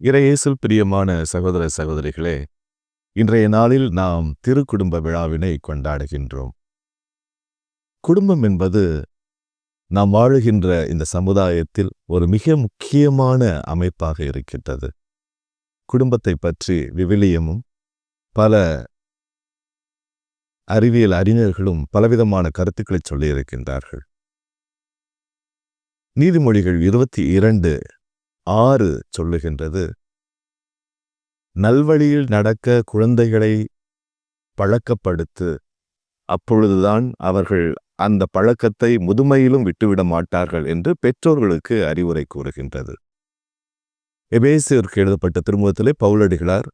இறையேசுல் பிரியமான சகோதர சகோதரிகளே இன்றைய நாளில் நாம் திருக்குடும்ப விழாவினை கொண்டாடுகின்றோம். குடும்பம் என்பது நாம் வாழுகின்ற இந்த சமுதாயத்தில் ஒரு மிக முக்கியமான அமைப்பாக இருக்கின்றது. குடும்பத்தை பற்றி விவிலியமும் பல அறிவியல் அறிஞர்களும் பலவிதமான கருத்துக்களை சொல்லியிருக்கின்றார்கள். நீதிமொழிகள் இருபத்தி இரண்டு ஆறு சொல்லுகின்றது நல்வழியில் நடக்க குழந்தைகளை பழக்கப்படுத்து. அப்பொழுதுதான் அவர்கள் அந்த பழக்கத்தை முதுமையிலும் விட்டுவிட மாட்டார்கள் என்று பெற்றோர்களுக்கு அறிவுரை கூறுகின்றது. எபேசியருக்கு எழுதப்பட்ட திருமுகத்திலே பவுலடிகளார்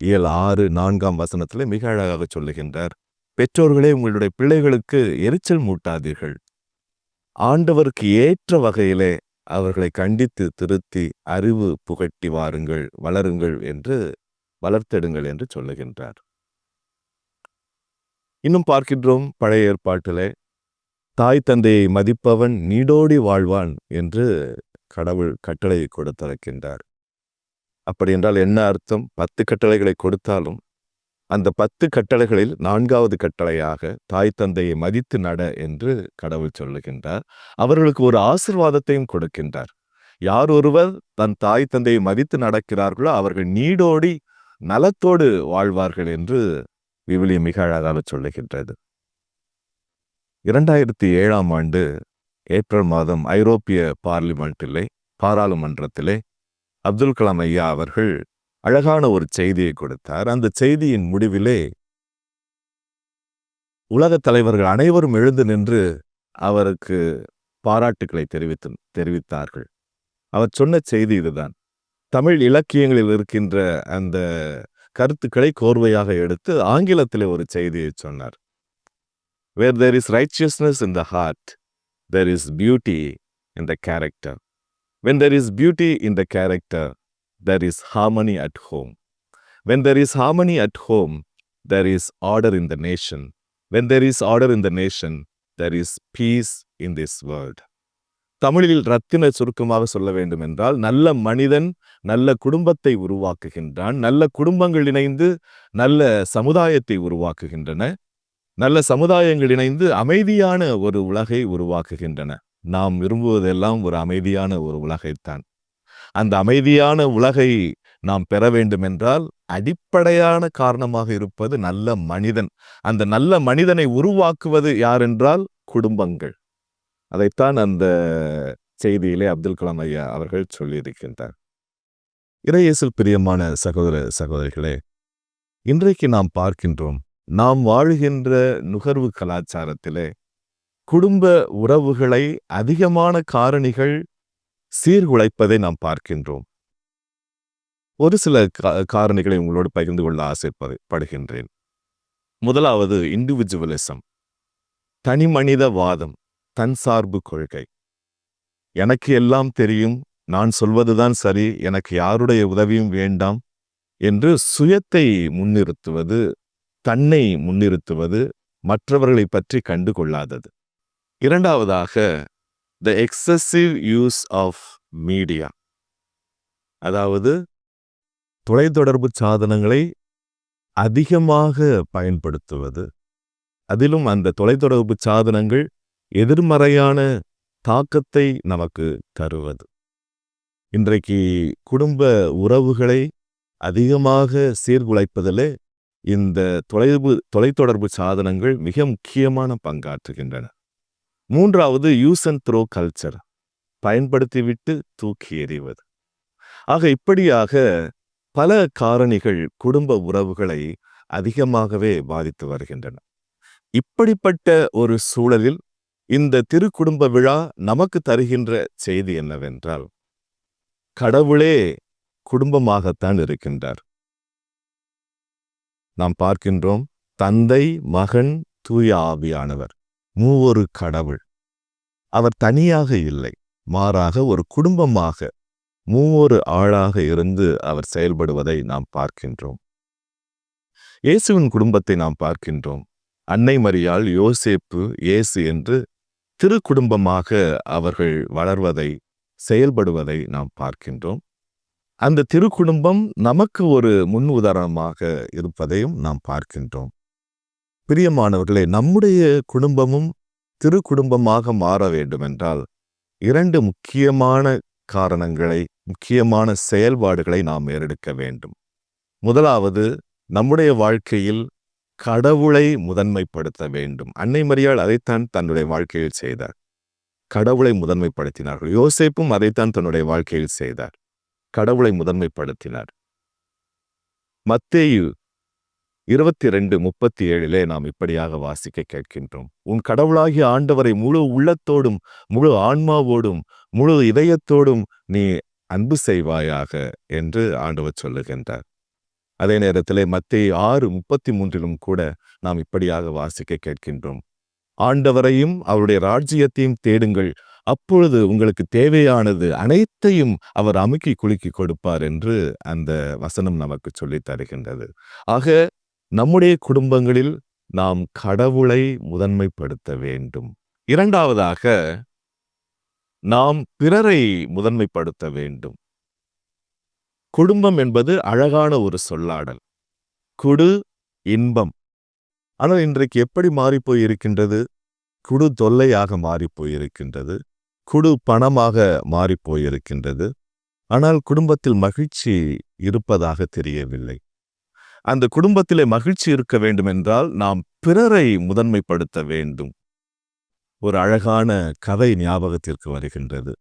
இயல் ஆறு நான்காம் வசனத்திலே மிக அழகாக சொல்லுகின்றார். பெற்றோர்களே உங்களுடைய பிள்ளைகளுக்கு எரிச்சல் மூட்டாதீர்கள். ஆண்டவருக்கு ஏற்ற வகையிலே அவர்களை கண்டித்து திருத்தி அறிவு புகட்டி வாருங்கள் வளருங்கள் என்று வளர்த்தெடுங்கள் என்று சொல்லுகின்றார். இன்னும் பார்க்கின்றோம் பழைய ஏற்பாட்டிலே தாய் தந்தையை மதிப்பவன் நீடோடி வாழ்வான் என்று கடவுள் கட்டளை கொடுத்திருக்கின்றார். அப்படி என்றால் என்ன அர்த்தம்? பத்து கட்டளைகளை கொடுத்தாலும் அந்த பத்து கட்டளைகளில் நான்காவது கட்டளையாக தாய் தந்தையை மதித்து நட என்று கடவுள் சொல்லுகின்றார். அவர்களுக்கு ஒரு ஆசிர்வாதத்தையும் கொடுக்கின்றார். யார் ஒருவர் தன் தாய் தந்தையை மதித்து நடக்கிறார்களோ அவர்கள் நீடோடி நலத்தோடு வாழ்வார்கள் என்று விவிலியம் மிக அழகாக சொல்லுகின்றது. இரண்டாயிரத்தி ஏழாம் ஆண்டு ஏப்ரல் மாதம் ஐரோப்பிய பார்லிமெண்ட்டிலே பாராளுமன்றத்திலே அப்துல் கலாம் ஐயா அவர்கள் அழகான ஒரு செய்தியை கொடுத்தார். அந்த செய்தியின் முடிவிலே உலகத் தலைவர்கள் அனைவரும் எழுந்து நின்று அவருக்கு பாராட்டுக்களை தெரிவித்து தெரிவித்தார்கள். அவர் சொன்ன செய்தி இதுதான். தமிழ் இலக்கியங்களில் இருக்கின்ற அந்த கருத்துக்களை கோர்வையாக எடுத்து ஆங்கிலத்திலே ஒரு செய்தியை சொன்னார். Where there is righteousness in the heart there is beauty in the character when there is beauty in the character there is harmony at home. When there is harmony at home, there is order in the nation. When there is order in the nation, there is peace in this world. தமிழில் ரத்தின சுருக்கமாக சொல்ல வேண்டும் என்றால் நல்ல மனிதன் நல்ல குடும்பத்தை உருவாக்குகின்றான் நல்ல குடும்பங்கள் இணைந்து நல்ல சமுதாயத்தை உருவாக்குகின்றன நல்ல சமுதாயங்கள் இணைந்து அமைதியான ஒரு உலகை உருவாக்குகின்றன நாம் விரும்புவதெல்லாம் ஒரு அமைதியான ஒரு உலகைத்தான் அந்த அமைதியான உலகை நாம் பெற வேண்டுமென்றால் அடிப்படையான காரணமாக இருப்பது நல்ல மனிதன். அந்த நல்ல மனிதனை உருவாக்குவது யார் என்றால் குடும்பங்கள். அதைத்தான் அந்த செய்தியிலே அப்துல் கலாம் ஐயா அவர்கள் சொல்லியிருக்கின்றார். இறையேசில் பிரியமான சகோதர சகோதரிகளே இன்றைக்கு நாம் பார்க்கின்றோம் நாம் வாழுகின்ற நுகர்வு கலாச்சாரத்திலே குடும்ப உறவுகளை அதிகமான காரணிகள் சீர்குலைப்பதை நாம் பார்க்கின்றோம். ஒரு சில காரணிகளை உங்களோடு பகிர்ந்து கொள்ள ஆசைப்படுகின்றேன் முதலாவது இண்டிவிஜுவலிசம் தனி மனித வாதம் தன் சார்பு கொள்கை. எனக்கு எல்லாம் தெரியும் நான் சொல்வதுதான் சரி எனக்கு யாருடைய உதவியும் வேண்டாம் என்று சுயத்தை முன்னிறுத்துவது தன்னை முன்னிறுத்துவது மற்றவர்களை பற்றி கண்டு கொள்ளாதது இரண்டாவதாக the excessive use of media அதாவது தொலைத்தொடர்பு சாதனங்களை அதிகமாக பயன்படுத்துவது. அதிலும் அந்த தொலைத்தொடர்பு சாதனங்கள் எதிர்மறையான தாக்கத்தை நமக்கு தருவது. இன்றைக்கு குடும்ப உறவுகளை அதிகமாக சீர்குலைப்பதிலே இந்த தொலைவு தொலைத்தொடர்பு சாதனங்கள் மிக முக்கியமான பங்காற்றுகின்றன. மூன்றாவது யூஸ் அண்ட் த்ரோ கல்ச்சர் பயன்படுத்திவிட்டு தூக்கி எறிவது. ஆக இப்படியாக பல காரணிகள் குடும்ப உறவுகளை அதிகமாகவே பாதித்து வருகின்றன. இப்படிப்பட்ட ஒரு சூழலில் இந்த திருக்குடும்ப விழா நமக்கு தருகின்ற செய்தி என்னவென்றால் கடவுளே குடும்பமாகத்தான் இருக்கின்றார். நாம் பார்க்கின்றோம் தந்தை மகன் தூய ஆவியானவர். மூவொரு கடவுள். அவர் தனியாக இல்லை மாறாக ஒரு குடும்பமாக. மூவொரு ஆளாக இருந்து அவர் செயல்படுவதை நாம் பார்க்கின்றோம். இயேசுவின் குடும்பத்தை நாம் பார்க்கின்றோம். அன்னை மரியாள் யோசேப்பு இயேசு என்று திரு குடும்பமாக அவர்கள் வளர்வதை செயல்படுவதை நாம் பார்க்கின்றோம். அந்த திரு குடும்பம் நமக்கு ஒரு முன் உதாரணமாக இருப்பதையும் நாம் பார்க்கின்றோம். பிரியமானவர்களே நம்முடைய குடும்பமும் திரு குடும்பமாக மாற வேண்டுமென்றால் இரண்டு முக்கியமான காரணங்களை முக்கியமான செயல்பாடுகளை நாம் ஏறெடுக்க வேண்டும். முதலாவது நம்முடைய வாழ்க்கையில் கடவுளை முதன்மைப்படுத்த வேண்டும். அன்னை மரியாள் அதைத்தான் தன்னுடைய வாழ்க்கையில் செய்தார். கடவுளை முதன்மைப்படுத்தினார்கள். யோசேப்பும் அதைத்தான் தன்னுடைய வாழ்க்கையில் செய்தார். கடவுளை முதன்மைப்படுத்தினார். மத்தேயு இருபத்தி ரெண்டு முப்பத்தி ஏழிலே நாம் இப்படியாக வாசிக்க கேட்கின்றோம். உன் கடவுளாகிய ஆண்டவரை முழு உள்ளத்தோடும் முழு ஆன்மாவோடும் முழு இதயத்தோடும் நீ அன்பு செய்வாயாக என்று ஆண்டவர் சொல்லுகின்றார். அதே நேரத்திலே மத்திய ஆறு முப்பத்தி மூன்றிலும் கூட நாம் இப்படியாக வாசிக்க கேட்கின்றோம். ஆண்டவரையும் அவருடைய ராஜ்யத்தையும் தேடுங்கள். அப்பொழுது உங்களுக்கு தேவையானது அனைத்தையும் அவர் அமுக்கி குலுக்கி கொடுப்பார் என்று அந்த வசனம் நமக்கு சொல்லித் தருகின்றது. ஆக நம்முடைய குடும்பங்களில் நாம் கடவுளை முதன்மைப்படுத்த வேண்டும். இரண்டாவதாக நாம் பிறரை முதன்மைப்படுத்த வேண்டும். குடும்பம் என்பது அழகான ஒரு சொல்லாடல். குடு இன்பம். ஆனால் இன்றைக்கு எப்படி மாறிப்போய் இருக்கின்றது? குடு தொல்லையாக மாறிப்போயிருக்கின்றது குடு பணமாக மாறிப்போயிருக்கின்றது ஆனால் குடும்பத்தில் மகிழ்ச்சி இருப்பதாக தெரியவில்லை. அந்த குடும்பத்திலே மகிழ்ச்சி இருக்க வேண்டும் என்றால் நாம் பிறரை முதன்மைப்படுத்த வேண்டும். ஒரு அழகான கதை ஞாபகத்திற்கு வருகின்றது.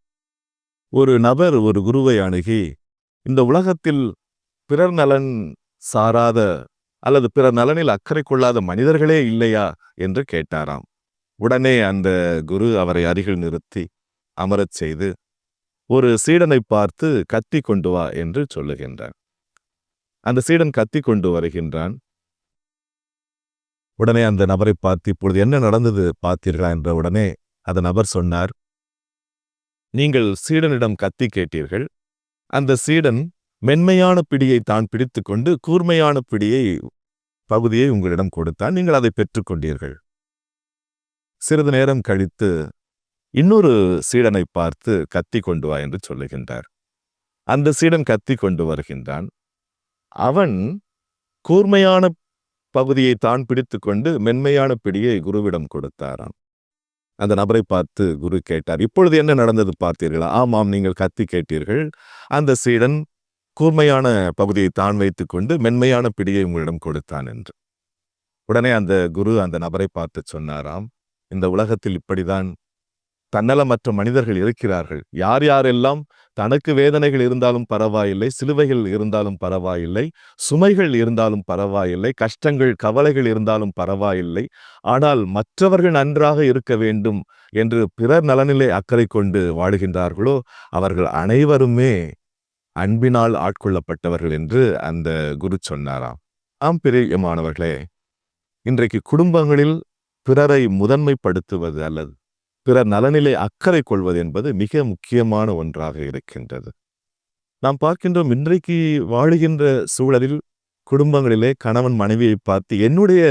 ஒரு நபர் ஒரு குருவை அணுகி இந்த உலகத்தில் பிறர் நலன் சாராத அல்லது பிறர் நலனில் அக்கறை கொள்ளாத மனிதர்களே இல்லையா? என்று கேட்டாராம். உடனே அந்த குரு அவரை அருகில் நிறுத்தி அமரச் செய்து ஒரு சீடனை பார்த்து கத்தி கொண்டு வா என்று சொல்லுகின்றான் அந்த சீடன் கத்தி கொண்டு வருகின்றான். உடனே அந்த நபரை பார்த்து இப்பொழுது என்ன நடந்தது பார்த்தீர்களா? என்ற உடனே அந்த நபர் சொன்னார் நீங்கள் சீடனிடம் கத்தி கேட்டீர்கள். அந்த சீடன் மென்மையான பிடியை தான் பிடித்துக்கொண்டு கூர்மையான பிடியை பகுதியை உங்களிடம் கொடுத்தான். நீங்கள் அதை பெற்றுக்கொண்டீர்கள். சிறிது நேரம் கழித்து இன்னொரு சீடனை பார்த்து கத்தி கொண்டு வா என்று சொல்லுகின்றார். அந்த சீடன் கத்தி கொண்டு வருகின்றான். அவன் கூர்மையான பகுதியை தான் பிடித்துக்கொண்டு மென்மையான பிடியை குருவிடம் கொடுத்தாராம். அந்த நபரை பார்த்து குரு கேட்டார் இப்பொழுது என்ன நடந்தது பார்த்தீர்களா? ஆமாம் நீங்கள் கத்தி கேட்டீர்கள். அந்த சீடன் கூர்மையான பகுதியை தான் வைத்துக்கொண்டு மென்மையான பிடியை உங்களிடம் கொடுத்தான் என்று. உடனே அந்த குரு அந்த நபரை பார்த்து சொன்னாராம் இந்த உலகத்தில் இப்படிதான் தன்னலமற்ற மனிதர்கள் இருக்கிறார்கள். யார் யாரெல்லாம் தனக்கு வேதனைகள் இருந்தாலும் பரவாயில்லை சிலுவைகள் இருந்தாலும் பரவாயில்லை சுமைகள் இருந்தாலும் பரவாயில்லை கஷ்டங்கள் கவலைகள் இருந்தாலும் பரவாயில்லை. ஆனால் மற்றவர்கள் நன்றாக இருக்க வேண்டும் என்று பிறர் நலனிலே அக்கறை கொண்டு வாழுகின்றார்களோ அவர்கள் அனைவருமே அன்பினால் ஆட்கொள்ளப்பட்டவர்கள் என்று அந்த குரு சொன்னாராம். ஆம் பிரியமானவர்களே இன்றைக்கு குடும்பங்களில் பிறரை முதன்மைப்படுத்துவது அல்லது பிறர் நலனிலே அக்கறை கொள்வது என்பது மிக முக்கியமான ஒன்றாக இருக்கின்றது. நாம் பார்க்கின்றோம் இன்றைக்கு வாழுகின்ற சூழலில் குடும்பங்களிலே கணவன் மனைவியை பார்த்து என்னுடைய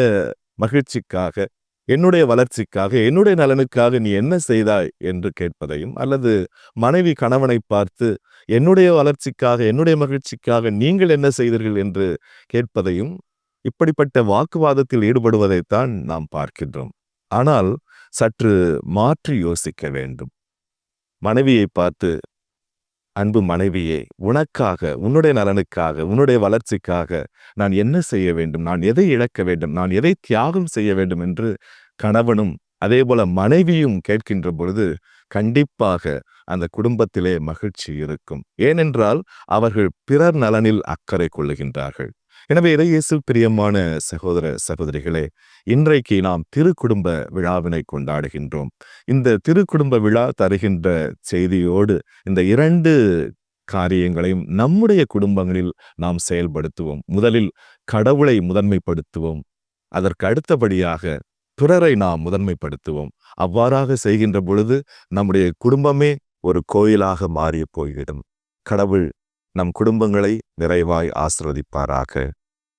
மகிழ்ச்சிக்காக என்னுடைய வளர்ச்சிக்காக என்னுடைய நலனுக்காக நீ என்ன செய்தாய்? என்று கேட்பதையும் அல்லது மனைவி கணவனை பார்த்து என்னுடைய வளர்ச்சிக்காக என்னுடைய மகிழ்ச்சிக்காக நீங்கள் என்ன செய்தீர்கள்? என்று கேட்பதையும் இப்படிப்பட்ட வாக்குவாதத்தில் ஈடுபடுவதைத்தான் நாம் பார்க்கின்றோம். ஆனால் சற்று மாற்றி யோசிக்க வேண்டும். மனைவியை பார்த்து அன்பு மனைவியே உனக்காக உன்னுடைய நலனுக்காக உன்னுடைய வளர்ச்சிக்காக நான் என்ன செய்ய வேண்டும்? நான் எதை இழக்க வேண்டும்? நான் எதை தியாகம் செய்ய வேண்டும்? என்று கணவனும் அதேபோல மனைவியும் கேட்கின்ற பொழுது கண்டிப்பாக அந்த குடும்பத்திலே மகிழ்ச்சி இருக்கும். ஏனென்றால் அவர்கள் பிறர் நலனில் அக்கறை கொள்ளுகின்றார்கள். எனவே இறையேசு பிரியமான சகோதர சகோதரிகளே இன்றைக்கு நாம் திருக்குடும்ப விழாவினை கொண்டாடுகின்றோம். இந்த திருக்குடும்ப விழா தருகின்ற செய்தியோடு இந்த இரண்டு காரியங்களையும் நம்முடைய குடும்பங்களில் நாம் செயல்படுத்துவோம். முதலில் கடவுளை முதன்மைப்படுத்துவோம். அதற்கு அடுத்தபடியாக பிறரை நாம் முதன்மைப்படுத்துவோம். அவ்வாறாக செய்கின்ற பொழுது நம்முடைய குடும்பமே ஒரு கோயிலாக மாறிய போய்விடும். கடவுள் நம் குடும்பங்களை நிறைவாய் ஆசிர்வதிப்பாராக.